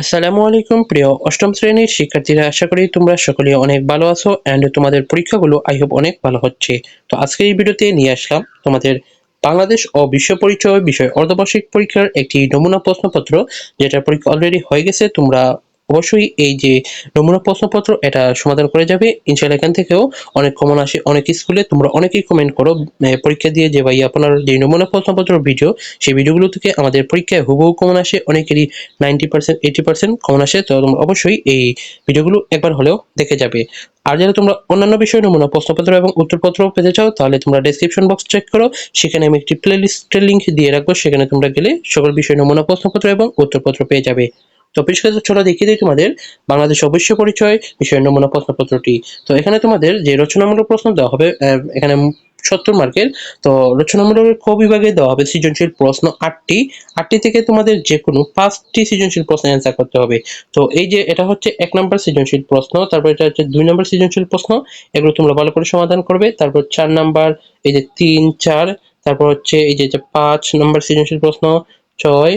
আসসালামু আলাইকুম, প্রিয় অষ্টম শ্রেণির শিক্ষার্থীরা। আশা করি তোমরা সকলে অনেক ভালো আছো অ্যান্ড তোমাদের পরীক্ষাগুলো আই হোপ অনেক ভালো হচ্ছে। তো আজকে এই ভিডিওতে নিয়ে আসলাম তোমাদের বাংলাদেশ ও বিশ্ব পরিচয় বিষয় অর্ধবার্ষিক পরীক্ষার একটি নমুনা প্রশ্নপত্র যেটা পরীক্ষা অলরেডি হয়ে গেছে, তোমরা অবশ্যই এই যে নমুনা প্রশ্নপত্র এটা সমাধান করে যাবে। ইনশাল্লাহ এখান থেকেও অনেক কমন আসে, অনেক স্কুলে তোমরা অনেকেই কমেন্ট করো পরীক্ষা দিয়ে যে ভাই আপনার যে নমুনা প্রশ্নপত্র ভিডিও সেই ভিডিওগুলো থেকে আমাদের পরীক্ষায় হুবহু কমন আসে, অনেকেরই ninety percent eighty percent common আসে। তো তোমরা অবশ্যই এই ভিডিওগুলো একবার হলেও দেখে যাবে। আর যারা তোমরা অন্যান্য বিষয় নমুনা প্রশ্নপত্র এবং উত্তরপত্র পেতে চাও, তাহলে তোমরা ডেসক্রিপশন বক্স চেক করো। সেখানে আমি একটি প্লে লিস্টের লিঙ্ক দিয়ে রাখব। সেখানে তোমরা গেলে সকল বিষয় নমুনা প্রশ্নপত্র এবং উত্তরপত্র পেয়ে যাবে। তো পরিষ্কার চলো দেখিয়ে দিই তোমাদের। বাংলাদেশ অবশ্য পরিচয় বিষয় নমুনা প্রশ্নপত্রটি। তো এখানে তোমাদের যে রচনামূলক প্রশ্ন দেওয়া হবে এখানে সত্তর মার্কের, তো রচনামূলক ক বিভাগে দেওয়া হবে সৃজনশীল প্রশ্ন আটটি। আটটি থেকে তোমাদের যে কোনো পাঁচটি সৃজনশীল প্রশ্ন অ্যান্সার করতে হবে। তো এই যে এটা হচ্ছে এক নম্বর সৃজনশীল প্রশ্ন, তারপর এটা হচ্ছে দুই নম্বর সৃজনশীল প্রশ্ন, এগুলো তোমরা ভালো করে সমাধান করবে। তারপর চার নাম্বার, এই যে তিন, চার, তারপর হচ্ছে এই যে পাঁচ নম্বর সৃজনশীল প্রশ্ন, ছয়,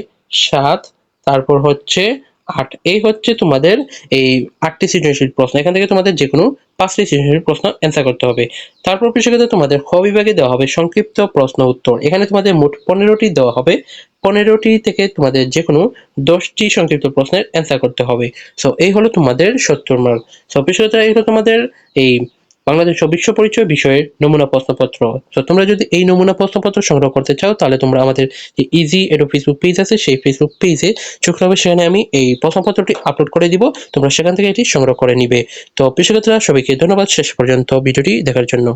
সাত, তারপর হচ্ছে আট। এই হচ্ছে তোমাদের এই আটটি সৃজনশীল প্রশ্ন। এখান থেকে তোমাদের যে কোনো পাঁচটি সৃজনশীল প্রশ্ন অ্যান্সার করতে হবে। তারপর বিষয়গত তোমাদের খ বিভাগে দেওয়া হবে সংক্ষিপ্ত প্রশ্ন উত্তর। এখানে তোমাদের মোট পনেরোটি দেওয়া হবে। পনেরোটি থেকে তোমাদের যে কোনো দশটি সংক্ষিপ্ত প্রশ্নের অ্যান্সার করতে হবে। সো এই হলো তোমাদের সত্তর মার্ক সো বিষয়টা এই হলো তোমাদের এই বাংলাদেশ বিশ্ব পরিচয় বিষয়ের নমুনা প্রশ্নপত্র। তো তোমরা যদি এই নমুনা প্রশ্নপত্র সংগ্রহ করতে চাও, তাহলে তোমরা আমাদের যে ইজি এডো ফেসবুক পেজ আছে, সেই ফেসবুক পেজে চোখ রাখবে সেখানে আমি এই প্রশ্নপত্রটি আপলোড করে দিব। তোমরা সেখান থেকে এটি সংগ্রহ করে নিবে। তো পেশাগতরা সবাইকে ধন্যবাদ। শেষ পর্যন্ত ভিডিওটি দেখার জন্য।